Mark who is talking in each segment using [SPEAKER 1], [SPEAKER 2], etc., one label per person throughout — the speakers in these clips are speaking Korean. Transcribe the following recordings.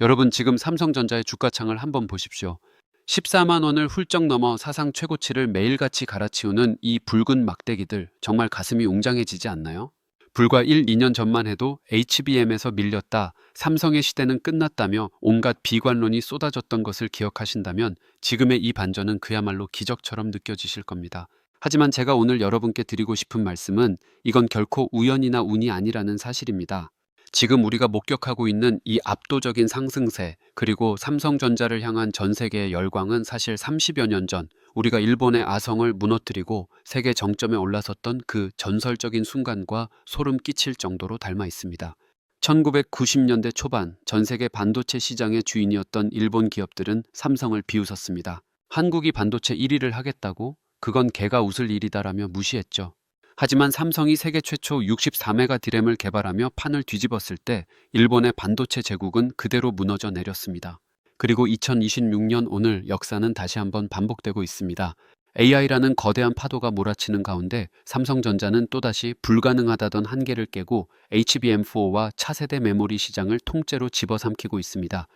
[SPEAKER 1] 여러분 지금 삼성전자의 주가창을 한번 보십시오. 14만 원을 훌쩍 넘어 사상 최고치를 매일같이 갈아치우는 이 붉은 막대기들 정말 가슴이 웅장해지지 않나요? 불과 1, 2년 전만 해도 HBM에서 밀렸다, 삼성의 시대는 끝났다며 온갖 비관론이 쏟아졌던 것을 기억하신다면 지금의 이 반전은 그야말로 기적처럼 느껴지실 겁니다. 하지만 제가 오늘 여러분께 드리고 싶은 말씀은 이건 결코 우연이나 운이 아니라는 사실입니다. 지금 우리가 목격하고 있는 이 압도적인 상승세, 그리고 삼성전자를 향한 전 세계의 열광은 사실 30여 년 전 우리가 일본의 아성을 무너뜨리고 세계 정점에 올라섰던 그 전설적인 순간과 소름 끼칠 정도로 닮아 있습니다. 1990년대 초반 전 세계 반도체 시장의 주인이었던 일본 기업들은 삼성을 비웃었습니다. 한국이 반도체 1위를 하겠다고? 그건 개가 웃을 일이다라며 무시했죠. 하지만 삼성이 세계 최초 64메가 디램을 개발하며 판을 뒤집었을 때 일본의 반도체 제국은 그대로 무너져 내렸습니다. 그리고 2026년 오늘 역사는 다시 한번 반복되고 있습니다. AI라는 거대한 파도가 몰아치는 가운데 삼성전자는 또다시 불가능하다던 한계를 깨고 HBM4와 차세대 메모리 시장을 통째로 집어삼키고 있습니다.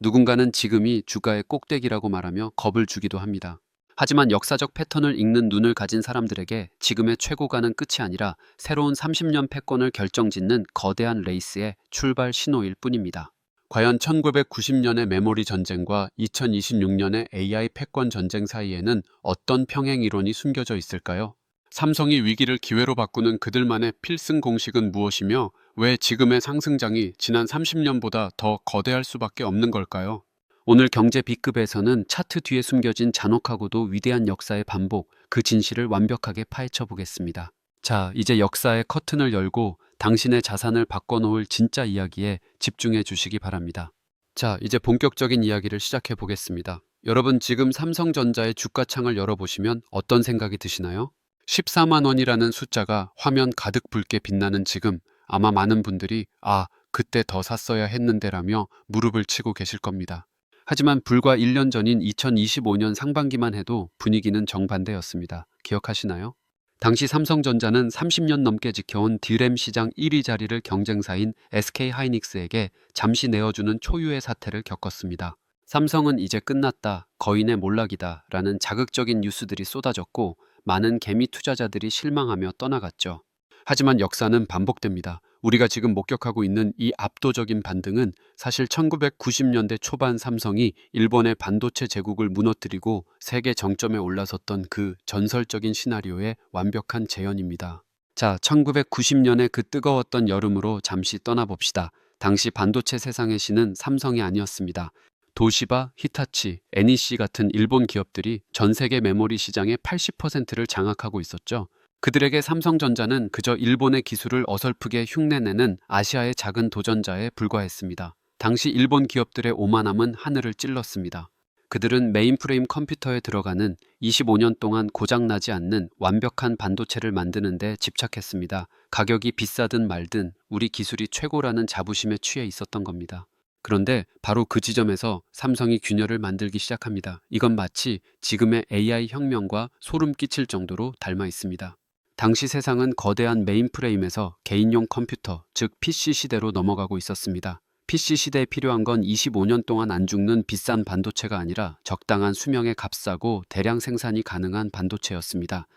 [SPEAKER 1] 누군가는 지금이 주가의 꼭대기라고 말하며 겁을 주기도 합니다. 하지만 역사적 패턴을 읽는 눈을 가진 사람들에게 지금의 최고가는 끝이 아니라 새로운 30년 패권을 결정짓는 거대한 레이스의 출발 신호일 뿐입니다. 과연 1990년의 메모리 전쟁과 2026년의 AI 패권 전쟁 사이에는 어떤 평행 이론이 숨겨져 있을까요? 삼성이 위기를 기회로 바꾸는 그들만의 필승 공식은 무엇이며 왜 지금의 상승장이 지난 30년보다 더 거대할 수밖에 없는 걸까요? 오늘 경제 B급에서는 차트 뒤에 숨겨진 잔혹하고도 위대한 역사의 반복, 그 진실을 완벽하게 파헤쳐 보겠습니다. 자, 이제 역사의 커튼을 열고 당신의 자산을 바꿔놓을 진짜 이야기에 집중해 주시기 바랍니다. 자, 이제 본격적인 이야기를 시작해 보겠습니다. 여러분 지금 삼성전자의 주가창을 열어보시면 어떤 생각이 드시나요? 14만 원이라는 숫자가 화면 가득 붉게 빛나는 지금 아마 많은 분들이 아, 그때 더 샀어야 했는데라며 무릎을 치고 계실 겁니다. 하지만 불과 1년 전인 2025년 상반기만 해도 분위기는 정반대였습니다. 기억하시나요? 당시 삼성전자는 30년 넘게 지켜온 디램 시장 1위 자리를 경쟁사인 SK 하이닉스에게 잠시 내어주는 초유의 사태를 겪었습니다. 삼성은 이제 끝났다, 거인의 몰락이다 라는 자극적인 뉴스들이 쏟아졌고 많은 개미 투자자들이 실망하며 떠나갔죠. 하지만 역사는 반복됩니다. 우리가 지금 목격하고 있는 이 압도적인 반등은 사실 1990년대 초반 삼성이 일본의 반도체 제국을 무너뜨리고 세계 정점에 올라섰던 그 전설적인 시나리오의 완벽한 재현입니다. 자, 1990년의 그 뜨거웠던 여름으로 잠시 떠나봅시다. 당시 반도체 세상의 신은 삼성이 아니었습니다. 도시바, 히타치, NEC 같은 일본 기업들이 전 세계 메모리 시장의 80%를 장악하고 있었죠. 그들에게 삼성전자는 그저 일본의 기술을 어설프게 흉내내는 아시아의 작은 도전자에 불과했습니다. 당시 일본 기업들의 오만함은 하늘을 찔렀습니다. 그들은 메인프레임 컴퓨터에 들어가는 25년 동안 고장나지 않는 완벽한 반도체를 만드는 데 집착했습니다. 가격이 비싸든 말든 우리 기술이 최고라는 자부심에 취해 있었던 겁니다. 그런데 바로 그 지점에서 삼성이 균열을 만들기 시작합니다. 이건 마치 지금의 AI 혁명과 소름 끼칠 정도로 닮아 있습니다. 당시 세상은 거대한 메인프레임에서 개인용 컴퓨터, 즉 PC 시대로 넘어가고 있었습니다. PC 시대에 필요한 건 25년 동안 안 죽는 비싼 반도체가 아니라 적당한 수명의 값싸고 대량 생산이 가능한 반도체였습니다.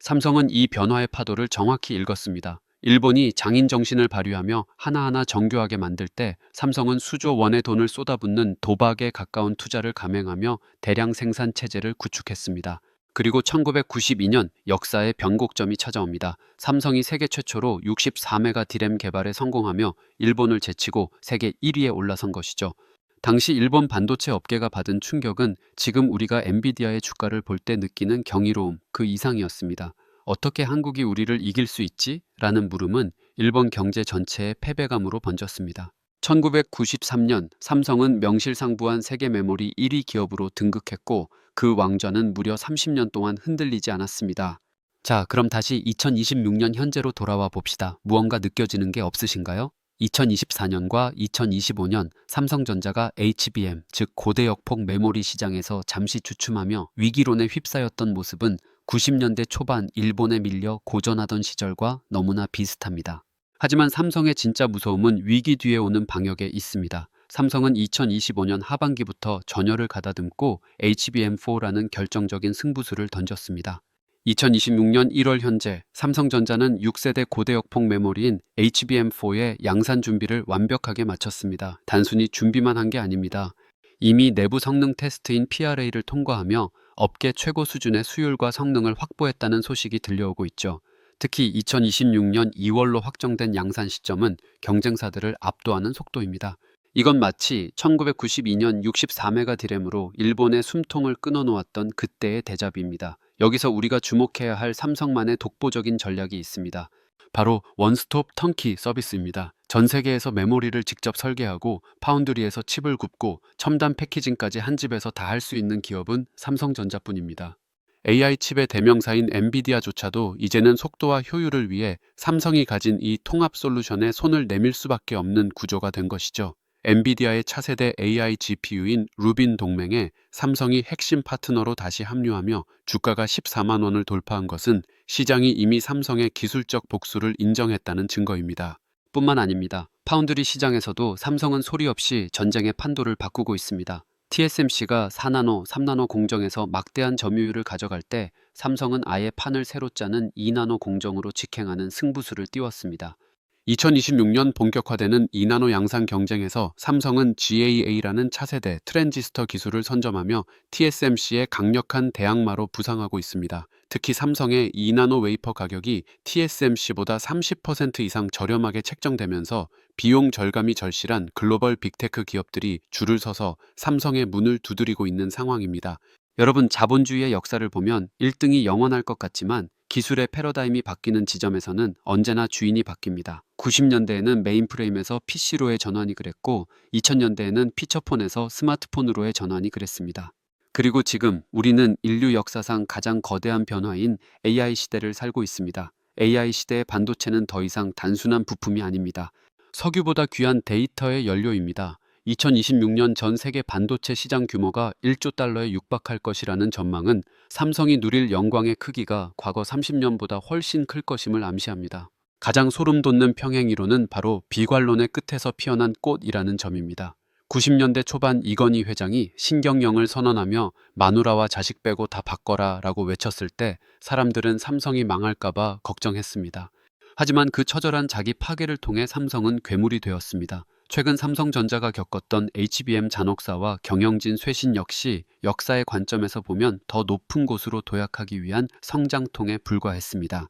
[SPEAKER 1] 삼성은 이 변화의 파도를 정확히 읽었습니다. 일본이 장인 정신을 발휘하며 하나하나 정교하게 만들 때 삼성은 수조 원의 돈을 쏟아붓는 도박에 가까운 투자를 감행하며 대량 생산 체제를 구축했습니다. 그리고 1992년 역사의 변곡점이 찾아옵니다. 삼성이 세계 최초로 64메가 디램 개발에 성공하며 일본을 제치고 세계 1위에 올라선 것이죠. 당시 일본 반도체 업계가 받은 충격은 지금 우리가 엔비디아의 주가를 볼 때 느끼는 경이로움 그 이상이었습니다. 어떻게 한국이 우리를 이길 수 있지? 라는 물음은 일본 경제 전체의 패배감으로 번졌습니다. 1993년 삼성은 명실상부한 세계 메모리 1위 기업으로 등극했고 그 왕좌는 무려 30년 동안 흔들리지 않았습니다. 자, 그럼 다시 2026년 현재로 돌아와 봅시다. 무언가 느껴지는 게 없으신가요? 2024년과 2025년 삼성전자가 HBM, 즉 고대역폭 메모리 시장에서 잠시 주춤하며 위기론에 휩싸였던 모습은 90년대 초반 일본에 밀려 고전하던 시절과 너무나 비슷합니다. 하지만 삼성의 진짜 무서움은 위기 뒤에 오는 방역에 있습니다. 삼성은 2025년 하반기부터 전열을 가다듬고 HBM4라는 결정적인 승부수를 던졌습니다. 2026년 1월 현재 삼성전자는 6세대 고대역폭 메모리인 HBM4의 양산 준비를 완벽하게 마쳤습니다. 단순히 준비만 한 게 아닙니다. 이미 내부 성능 테스트인 PRA를 통과하며 업계 최고 수준의 수율과 성능을 확보했다는 소식이 들려오고 있죠. 특히 2026년 2월로 확정된 양산 시점은 경쟁사들을 압도하는 속도입니다. 이건 마치 1992년 64메가 디램으로 일본의 숨통을 끊어놓았던 그때의 대잡입니다. 여기서 우리가 주목해야 할 삼성만의 독보적인 전략이 있습니다. 바로 원스톱 턴키 서비스입니다. 전 세계에서 메모리를 직접 설계하고 파운드리에서 칩을 굽고 첨단 패키징까지 한 집에서 다 할 수 있는 기업은 삼성전자뿐입니다. AI 칩의 대명사인 엔비디아조차도 이제는 속도와 효율을 위해 삼성이 가진 이 통합 솔루션에 손을 내밀 수밖에 없는 구조가 된 것이죠. 엔비디아의 차세대 AI GPU인 루빈 동맹에 삼성이 핵심 파트너로 다시 합류하며 주가가 14만 원을 돌파한 것은 시장이 이미 삼성의 기술적 복수를 인정했다는 증거입니다. 뿐만 아닙니다. 파운드리 시장에서도 삼성은 소리 없이 전쟁의 판도를 바꾸고 있습니다. TSMC가 4나노, 3나노 공정에서 막대한 점유율을 가져갈 때 삼성은 아예 판을 새로 짜는 2나노 공정으로 직행하는 승부수를 띄웠습니다. 2026년 본격화되는 2나노 양산 경쟁에서 삼성은 GAA라는 차세대 트랜지스터 기술을 선점하며 TSMC의 강력한 대항마로 부상하고 있습니다. 특히 삼성의 2나노 웨이퍼 가격이 TSMC보다 30% 이상 저렴하게 책정되면서 비용 절감이 절실한 글로벌 빅테크 기업들이 줄을 서서 삼성의 문을 두드리고 있는 상황입니다. 여러분 자본주의의 역사를 보면 1등이 영원할 것 같지만 기술의 패러다임이 바뀌는 지점에서는 언제나 주인이 바뀝니다. 90년대에는 메인프레임에서 PC로의 전환이 그랬고 2000년대에는 피처폰에서 스마트폰으로의 전환이 그랬습니다. 그리고 지금 우리는 인류 역사상 가장 거대한 변화인 AI 시대를 살고 있습니다. AI 시대의 반도체는 더 이상 단순한 부품이 아닙니다. 석유보다 귀한 데이터의 연료입니다. 2026년 전 세계 반도체 시장 규모가 1조 달러에 육박할 것이라는 전망은 삼성이 누릴 영광의 크기가 과거 30년보다 훨씬 클 것임을 암시합니다. 가장 소름 돋는 평행 이론은 바로 비관론의 끝에서 피어난 꽃이라는 점입니다. 90년대 초반 이건희 회장이 신경영을 선언하며 마누라와 자식 빼고 다 바꿔라 라고 외쳤을 때 사람들은 삼성이 망할까봐 걱정했습니다. 하지만 그 처절한 자기 파괴를 통해 삼성은 괴물이 되었습니다. 최근 삼성전자가 겪었던 HBM 잔혹사와 경영진 쇄신 역시 역사의 관점에서 보면 더 높은 곳으로 도약하기 위한 성장통에 불과했습니다.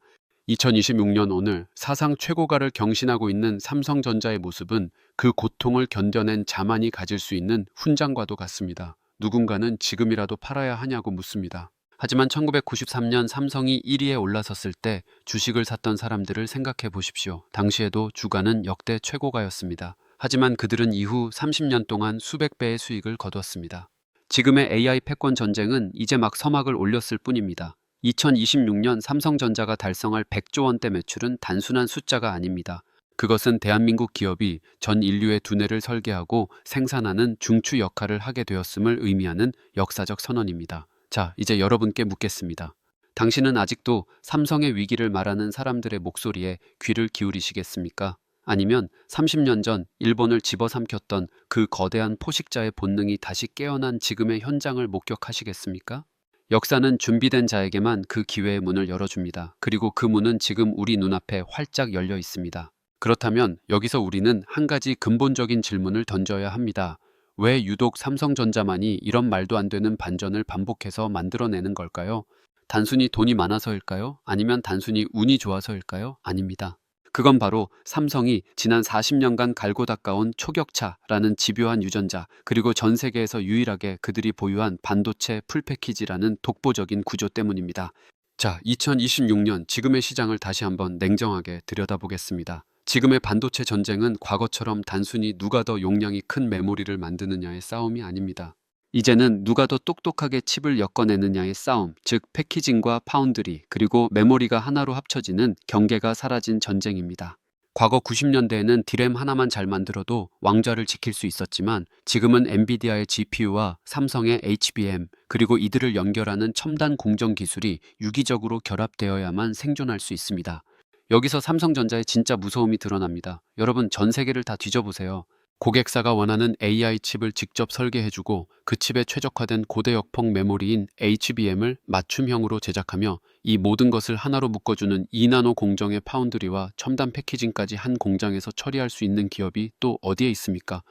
[SPEAKER 1] 2026년 오늘 사상 최고가를 경신하고 있는 삼성전자의 모습은 그 고통을 견뎌낸 자만이 가질 수 있는 훈장과도 같습니다. 누군가는 지금이라도 팔아야 하냐고 묻습니다. 하지만 1993년 삼성이 1위에 올라섰을 때 주식을 샀던 사람들을 생각해 보십시오. 당시에도 주가는 역대 최고가였습니다. 하지만 그들은 이후 30년 동안 수백 배의 수익을 거두었습니다. 지금의 AI 패권 전쟁은 이제 막 서막을 올렸을 뿐입니다. 2026년 삼성전자가 달성할 100조 원대 매출은 단순한 숫자가 아닙니다. 그것은 대한민국 기업이 전 인류의 두뇌를 설계하고 생산하는 중추 역할을 하게 되었음을 의미하는 역사적 선언입니다. 자, 이제 여러분께 묻겠습니다. 당신은 아직도 삼성의 위기를 말하는 사람들의 목소리에 귀를 기울이시겠습니까? 아니면 30년 전 일본을 집어삼켰던 그 거대한 포식자의 본능이 다시 깨어난 지금의 현장을 목격하시겠습니까? 역사는 준비된 자에게만 그 기회의 문을 열어줍니다. 그리고 그 문은 지금 우리 눈앞에 활짝 열려 있습니다. 그렇다면 여기서 우리는 한 가지 근본적인 질문을 던져야 합니다. 왜 유독 삼성전자만이 이런 말도 안 되는 반전을 반복해서 만들어내는 걸까요? 단순히 돈이 많아서일까요? 아니면 단순히 운이 좋아서일까요? 아닙니다. 그건 바로 삼성이 지난 40년간 갈고 닦아온 초격차라는 집요한 유전자, 그리고 전 세계에서 유일하게 그들이 보유한 반도체 풀패키지라는 독보적인 구조 때문입니다. 자, 2026년 지금의 시장을 다시 한번 냉정하게 들여다보겠습니다. 지금의 반도체 전쟁은 과거처럼 단순히 누가 더 용량이 큰 메모리를 만드느냐의 싸움이 아닙니다. 이제는 누가 더 똑똑하게 칩을 엮어내느냐의 싸움, 즉 패키징과 파운드리, 그리고 메모리가 하나로 합쳐지는 경계가 사라진 전쟁입니다. 과거 90년대에는 디램 하나만 잘 만들어도 왕좌를 지킬 수 있었지만 지금은 엔비디아의 GPU와 삼성의 HBM, 그리고 이들을 연결하는 첨단 공정 기술이 유기적으로 결합되어야만 생존할 수 있습니다. 여기서 삼성전자의 진짜 무서움이 드러납니다. 여러분 전 세계를 다 뒤져보세요. 고객사가 원하는 AI 칩을 직접 설계해주고 그 칩에 최적화된 고대역폭 메모리인 HBM을 맞춤형으로 제작하며 이 모든 것을 하나로 묶어주는 2나노 공정의 파운드리와 첨단 패키징까지 한 공장에서 처리할 수 있는 기업이 또 어디에 있습니까?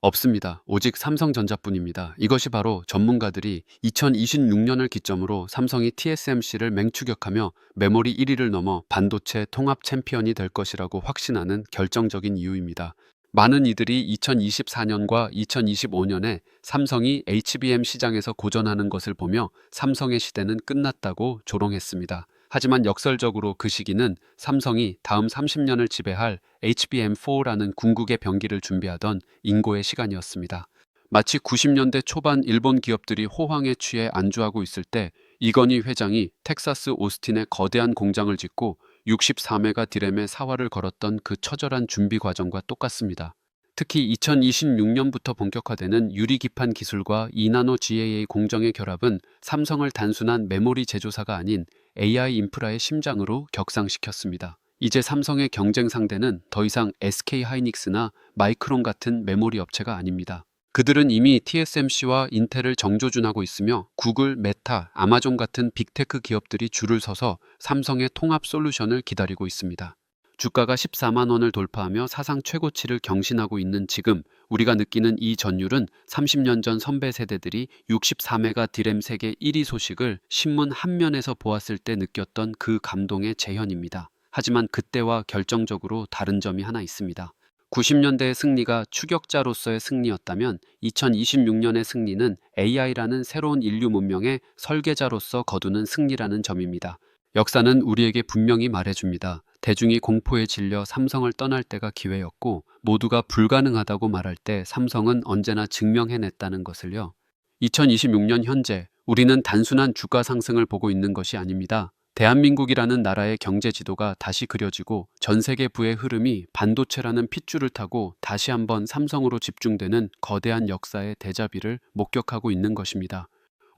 [SPEAKER 1] 없습니다. 오직 삼성전자뿐입니다. 이것이 바로 전문가들이 2026년을 기점으로 삼성이 TSMC를 맹추격하며 메모리 1위를 넘어 반도체 통합 챔피언이 될 것이라고 확신하는 결정적인 이유입니다. 많은 이들이 2024년과 2025년에 삼성이 HBM 시장에서 고전하는 것을 보며 삼성의 시대는 끝났다고 조롱했습니다. 하지만 역설적으로 그 시기는 삼성이 다음 30년을 지배할 HBM4라는 궁극의 병기를 준비하던 인고의 시간이었습니다. 마치 90년대 초반 일본 기업들이 호황에 취해 안주하고 있을 때 이건희 회장이 텍사스 오스틴에 거대한 공장을 짓고 64메가 디램의 사활을 걸었던 그 처절한 준비 과정과 똑같습니다. 특히 2026년부터 본격화되는 유리기판 기술과 2나노 GAA 공정의 결합은 삼성을 단순한 메모리 제조사가 아닌 AI 인프라의 심장으로 격상시켰습니다. 이제 삼성의 경쟁 상대는 더 이상 SK 하이닉스나 마이크론 같은 메모리 업체가 아닙니다. 그들은 이미 TSMC와 인텔을 정조준하고 있으며 구글, 메타, 아마존 같은 빅테크 기업들이 줄을 서서 삼성의 통합 솔루션을 기다리고 있습니다. 주가가 14만 원을 돌파하며 사상 최고치를 경신하고 있는 지금 우리가 느끼는 이 전율은 30년 전 선배 세대들이 64메가 디램 세계 1위 소식을 신문 한 면에서 보았을 때 느꼈던 그 감동의 재현입니다. 하지만 그때와 결정적으로 다른 점이 하나 있습니다. 90년대의 승리가 추격자로서의 승리였다면 2026년의 승리는 AI라는 새로운 인류 문명의 설계자로서 거두는 승리라는 점입니다. 역사는 우리에게 분명히 말해줍니다. 대중이 공포에 질려 삼성을 떠날 때가 기회였고 모두가 불가능하다고 말할 때 삼성은 언제나 증명해냈다는 것을요. 2026년 현재 우리는 단순한 주가 상승을 보고 있는 것이 아닙니다. 대한민국이라는 나라의 경제 지도가 다시 그려지고 전 세계 부의 흐름이 반도체라는 핏줄을 타고 다시 한번 삼성으로 집중되는 거대한 역사의 대자비를 목격하고 있는 것입니다.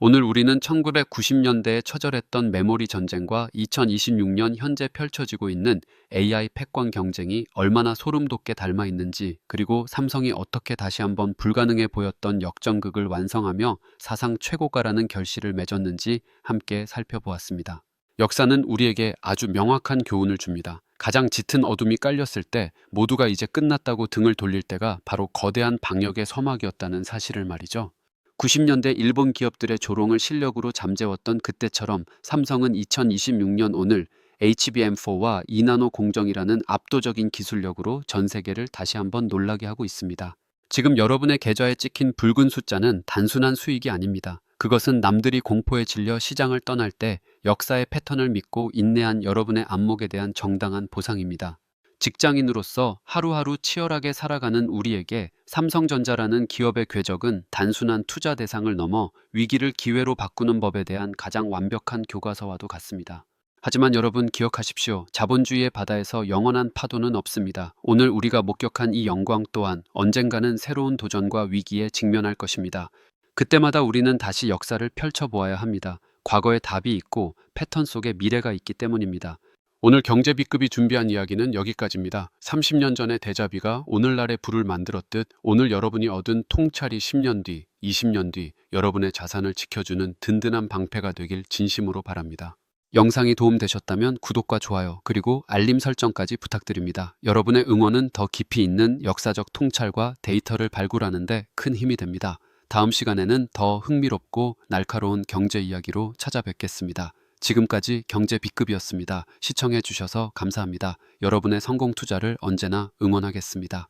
[SPEAKER 1] 오늘 우리는 1990년대에 처절했던 메모리 전쟁과 2026년 현재 펼쳐지고 있는 AI 패권 경쟁이 얼마나 소름 돋게 닮아 있는지 그리고 삼성이 어떻게 다시 한번 불가능해 보였던 역전극을 완성하며 사상 최고가라는 결실을 맺었는지 함께 살펴보았습니다. 역사는 우리에게 아주 명확한 교훈을 줍니다. 가장 짙은 어둠이 깔렸을 때 모두가 이제 끝났다고 등을 돌릴 때가 바로 거대한 방역의 서막이었다는 사실을 말이죠. 90년대 일본 기업들의 조롱을 실력으로 잠재웠던 그때처럼 삼성은 2026년 오늘 HBM4와 2나노 공정이라는 압도적인 기술력으로 전 세계를 다시 한번 놀라게 하고 있습니다. 지금 여러분의 계좌에 찍힌 붉은 숫자는 단순한 수익이 아닙니다. 그것은 남들이 공포에 질려 시장을 떠날 때 역사의 패턴을 믿고 인내한 여러분의 안목에 대한 정당한 보상입니다. 직장인으로서 하루하루 치열하게 살아가는 우리에게 삼성전자라는 기업의 궤적은 단순한 투자 대상을 넘어 위기를 기회로 바꾸는 법에 대한 가장 완벽한 교과서와도 같습니다. 하지만 여러분 기억하십시오. 자본주의의 바다에서 영원한 파도는 없습니다. 오늘 우리가 목격한 이 영광 또한 언젠가는 새로운 도전과 위기에 직면할 것입니다. 그때마다 우리는 다시 역사를 펼쳐보아야 합니다. 과거에 답이 있고 패턴 속에 미래가 있기 때문입니다. 오늘 경제 B급이 준비한 이야기는 여기까지입니다. 30년 전의 대자비가 오늘날의 부를 만들었듯 오늘 여러분이 얻은 통찰이 10년 뒤, 20년 뒤 여러분의 자산을 지켜주는 든든한 방패가 되길 진심으로 바랍니다. 영상이 도움되셨다면 구독과 좋아요 그리고 알림 설정까지 부탁드립니다. 여러분의 응원은 더 깊이 있는 역사적 통찰과 데이터를 발굴하는데 큰 힘이 됩니다. 다음 시간에는 더 흥미롭고 날카로운 경제 이야기로 찾아뵙겠습니다. 지금까지 경제 B급이었습니다. 시청해 주셔서 감사합니다. 여러분의 성공 투자를 언제나 응원하겠습니다.